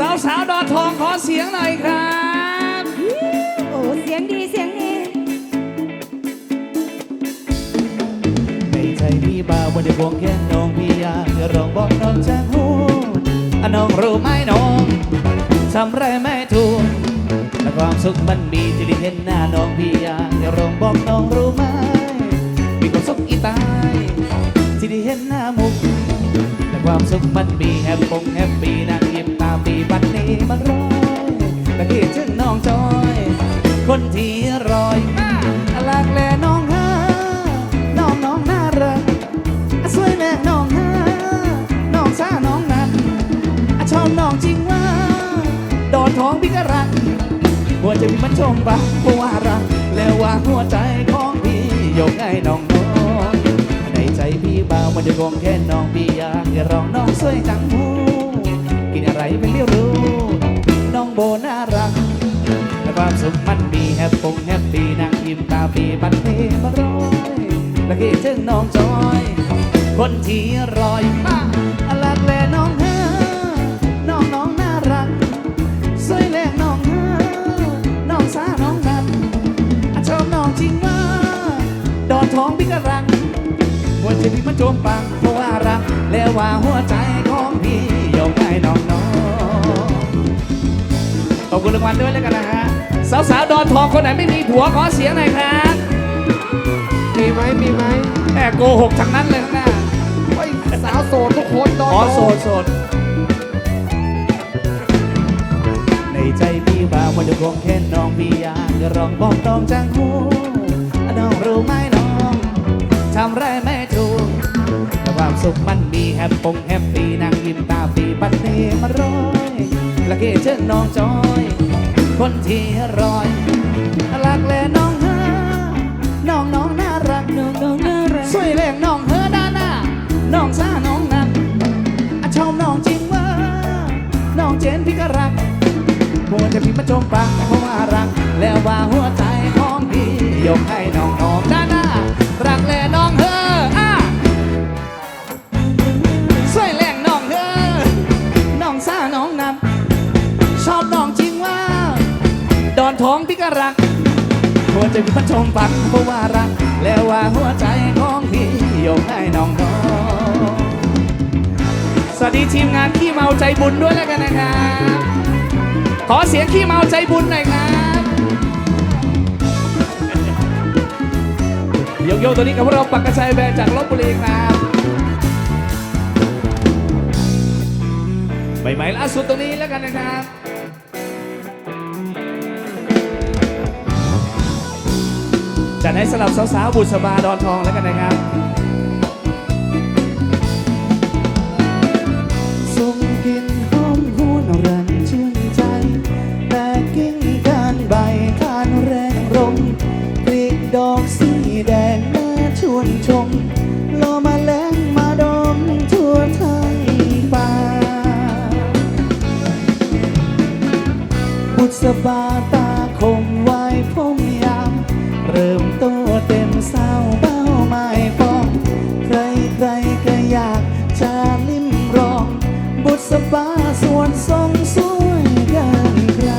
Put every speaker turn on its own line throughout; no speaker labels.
สาวสาวๆดอนทองขอเสียงหน่อยครับ
โอ้เสียงดีเสียงดี
ในใจพี่บ่าววันเดียววงแค่น้องพี่อยากจะร้องบอกน้องจากหูอะน้องรู้ไหมน้องทำไรไม่ถูกและความสุขมันมีที่ได้เห็นหน้าน้องพี่อยากจะร้องบอกน้องรู้ไหมมีความสุขอีตายที่ได้เห็นหน้ามุกและความสุขมันมีแฮปปงแฮปปี้นางยิ้มตา ปีบัดนี้มันร้อยและคิดถึงน้องจอย คนที่รอยหลักแลน้องฮาน้องน้องน่ารักสวยแม่น้องฮาน้องซาน้องนั้นชอบน้องจริงว่าโดนท้องพี่ก็รักหัวใจพี่มันชมปะเพราะว่ารักแล้วว่าหัวใจของพี่ยกให้น้องน้องในใจพี่เบามันจะคงแค่น้องพี่อยากจะร้องน้องสวยจังหู กินอะไรไม่รู้ น้องโบน่ารักและความสุขมันมีแฮปปงแฮปปี้นางยิ้มตาปีปันเพมาร้อยและคิดถึงน้องจอย คนที่รอยมาลักแลน้องฮาน้องน้องน่ารัก สวยแรงน้องฮาน้องสาน้องนัดชอบน้องจริงว่าดอนท้องพี่กรักหัวใจพี่มันโจมปังเพราะว่ารัก แล้วว่าหัวใจของพี่ ให้น้องน้อง
ขอบคุณรางวัลด้วยแล้วกันนะฮะสาวสาวๆดอนทองคนไหนไม่มีผัวขอเสียงหน่อยครับ
มีไหมมีไหม
แอบโกหกทั้งนั้นเลยข้างหน้า
เฮ้ยสาวโสดทุกคนดอน
อ๋อ
โด
โสดโสด
ในใจพี่บ่าวมันจะคงแค่น้องพี่อยากจะร้องบอกน้องจังหูน้องรู้ไหมน้องทำไรไม่ถูกแต่ ความสุขมันมีแฮปปงแฮปปี้นางยิ้มตาปีปันเนมาร้อยและเกเชิญน้องจอย คนที่รอยรักแลน้องฮาน้องน้องน่ารักน้องน้องน่ารักสวยแรงน้องเฮอด้านหน้าน้องซ่าน้องนักอะชอบน้องจริงว่าน้องเจนพี่ก็รักหัวใจพี่มันจมปังเพราะว่ารัก จพี่มันจมปังเพราะว่ารัก แล้วว่าหัวใจของพี่ยกให้น้องน้อง
สวัสดีทีมงานขี้เมาใจบุญด้วยแล้วกันนะครับ ขอเสียงขี้เมาใจบุญหน่อยครับโยโยกตัวนี้กับพวกเราปักกระชัยแบร์จากลบบุรีครับใหม่ๆล่าสุดตัวนี้แล้วกันนะครับ จัดให้สำหรับสาวๆบุษบาดอนทองแล้วกันนะครับ
บุษบาส่วนทรงสวยเกินใคร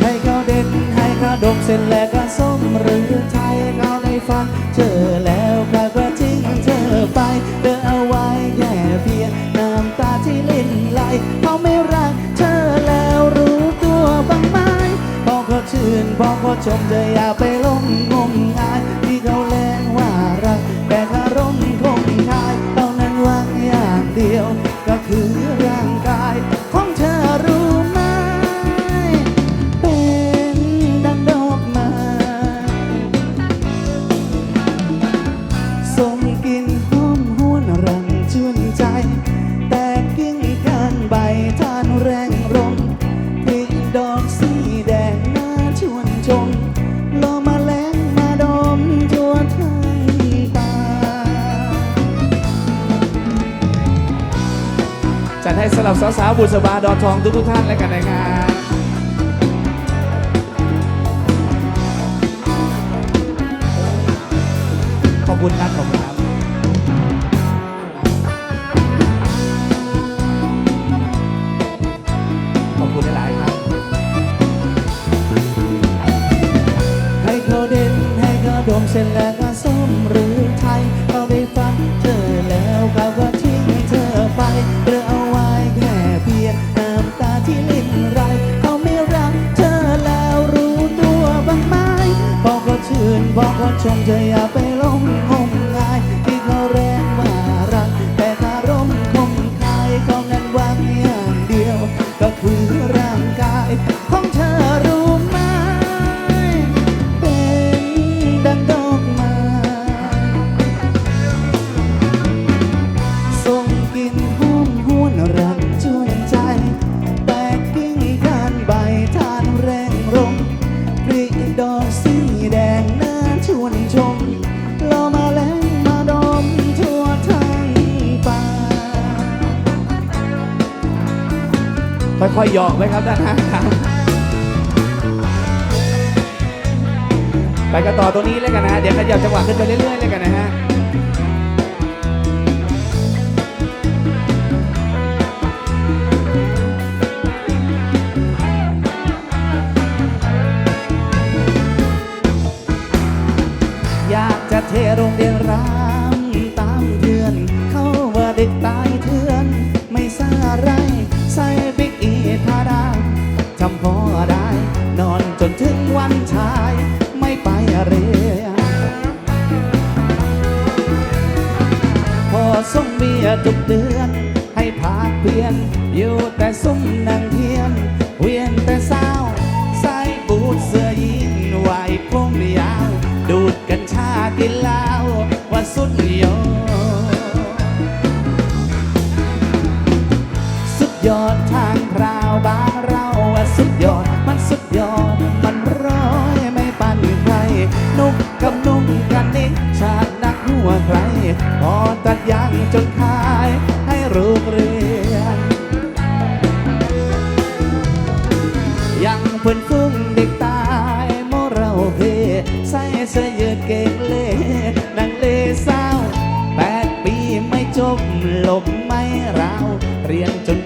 ให้เขาเด็ดให้เขาดมเสร็จแล้วก็ส้มหรือไทยเขาได้ฟังเจอแล้วก็กระทิ้งเธอไปเดินเอาไว้แย่เพียงน้ำตาที่ล่นไหลเขาไม่รักเธอแล้วรู้ตัวบ้างไหมพอเขาชื่นพอเขาชมเธออย่าไปหลงงมงาย ให้
สำหรับสาวๆบุษบาดอทองทุกๆท่านและกันนะครับขอบคุณนัดขอบคุณครับ
ขอบคุณหลายๆครับ ให้เขาเด่นให้เขาโดมเส้นแล้วก็ส้มเรือ งง
ค่อยๆหยอกไว้ครับด้านหน้าครับไปกันต่อตรงนี้เลยกันนะฮะเดี๋ยวขยับจังหวะขึ้นไปเรื่อยๆเลยกันนะฮะ
จนถึงวันชายไม่ไปเรียนพอส่งเบียทุกเดือน ให้พาเปลี่ยน อยู่แต่ซุ้มนางเทียน เวียนแต่สาวใส่บูทเสื้อยีนไหวผมยาว ดูดกัญชากินเหล้าว่าสุดยอดสุดยอดทางพราวบางเราว่าสุดยอดมันสุดยอด พอตัดยางจนขายให้รูกเรียน ยังเพื่อนฟุ้งเด็กตายโมเราเพใส่เสื้อยืดเก่งเล่นังเลเศร้าแปดปีไม่จบหลบไม่ราวเรียนจน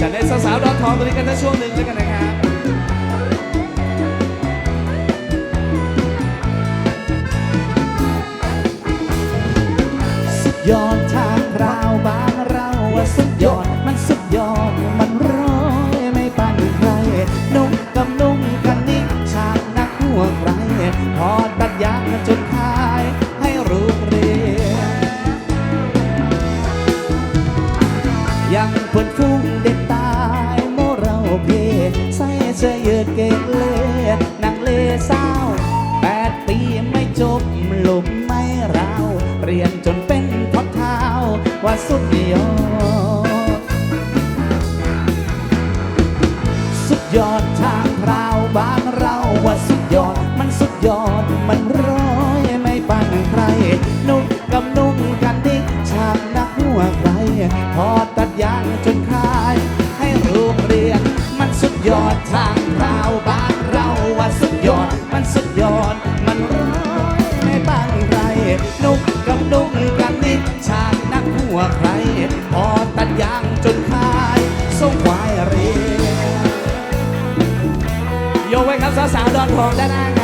จัดให้สาวๆดอนทองตัวนี้กันสักช่วงหนึ่งแล้วกันนะครับ
สุดยอดทางราวบางเราว่าสุดยอด เยืดเกเลนังเลเศร้าแปดปีไม่จบหลบไม่ราวเรียนจนเป็นทอดเท้าว่าสุดยอด สุดยอดทางพราวบางเราว่าสุดยอด มันสุดยอดมัน ยน
โ